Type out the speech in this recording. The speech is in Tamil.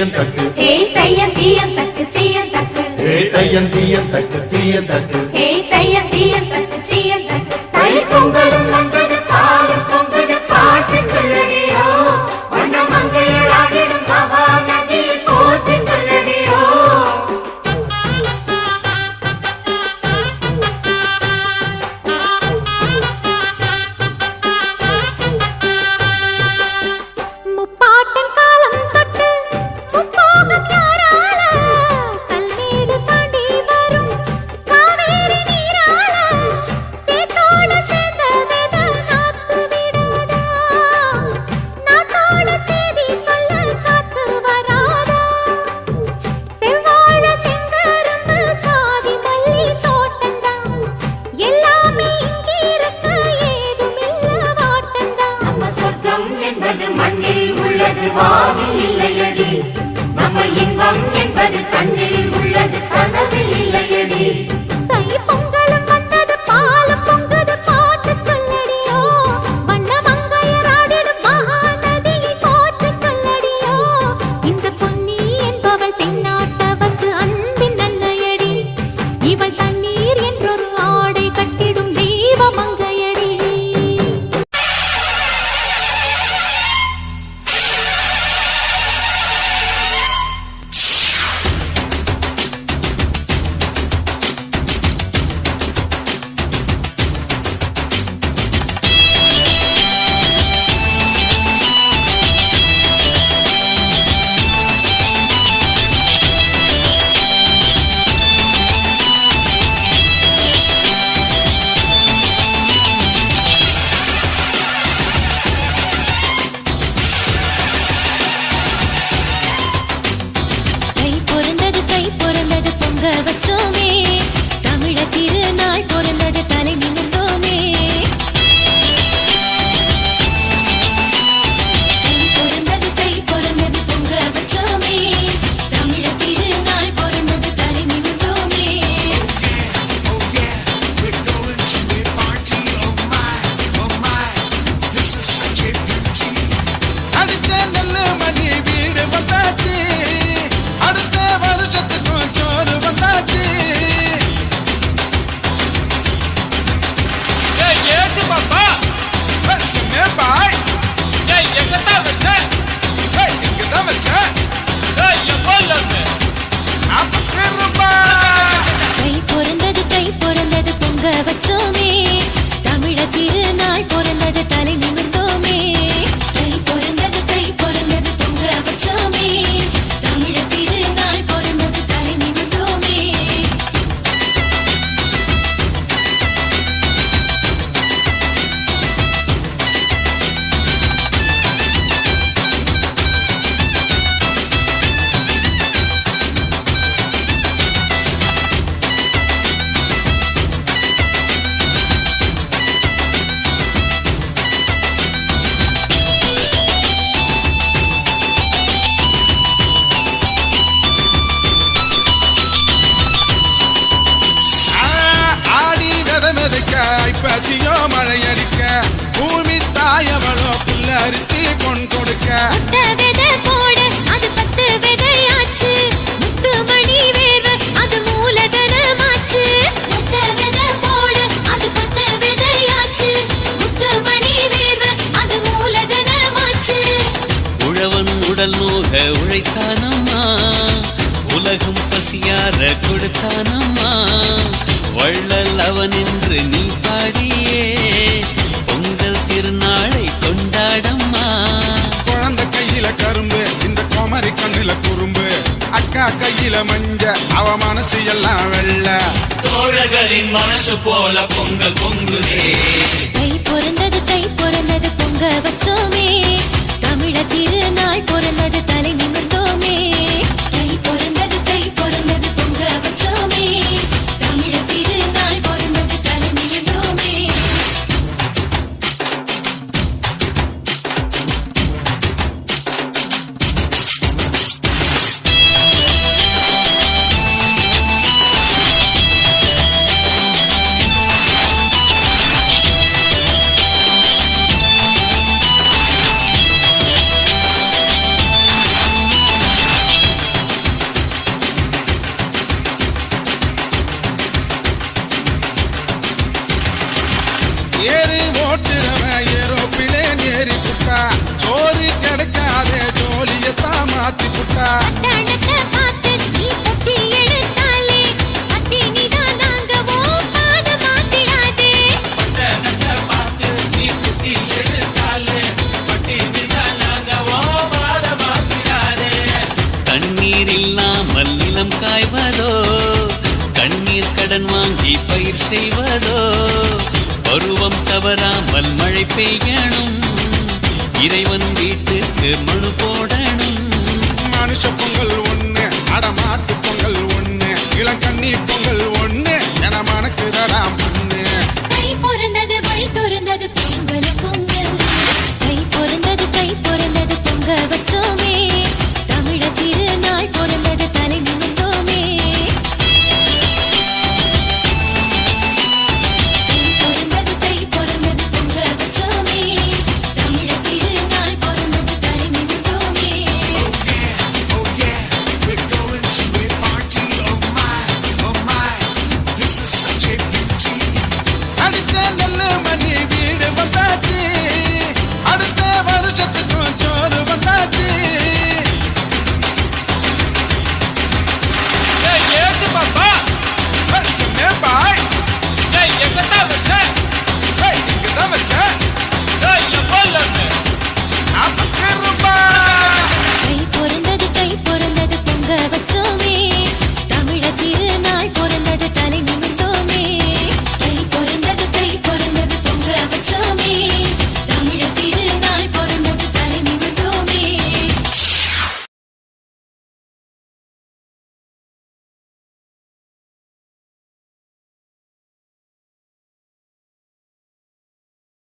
தீயந்தக்கு. ஹே தையன் தீயந்தக்கு தீயந்தக்கு. ஹே தையன் தீயந்தக்கு தீயந்தக்கு. ஹே faltan மழையடிக்க பூமி தாயவளோ புல்ல அரித்து கொண்டு கொடுக்க. ஆண்டவன் என்று நீ பாடியே. பொங்கல் திருநாளை கொண்டாடம்மா. குழந்தை கையில கரும்பு இந்த குமரி கண்ணுல குறும்பு. அக்கா கையில மஞ்ச அவ மனசு எல்லாம் வெள்ள. தோழர்களின் மனசு போல பொங்கல் பொங்குதே. ஏறி ஓட்டுறவன் ஏரோப்பிளேன் ஏறி புட்டா. சோறு கிடைக்காதே ஜோலியத்தான் மாத்தி புட்டா. தவறாமல் மழை பெய்யணும். இறைவன் வீட்டுக்கு முழு போடணும். மனுஷ பொங்கல் ஒண்ணு அடமாட்டு பொங்கல் ஒண்ணு இளங்கண்ணி பொங்கல் ஒண்ணு என மனக்கு தரா பொண்ணு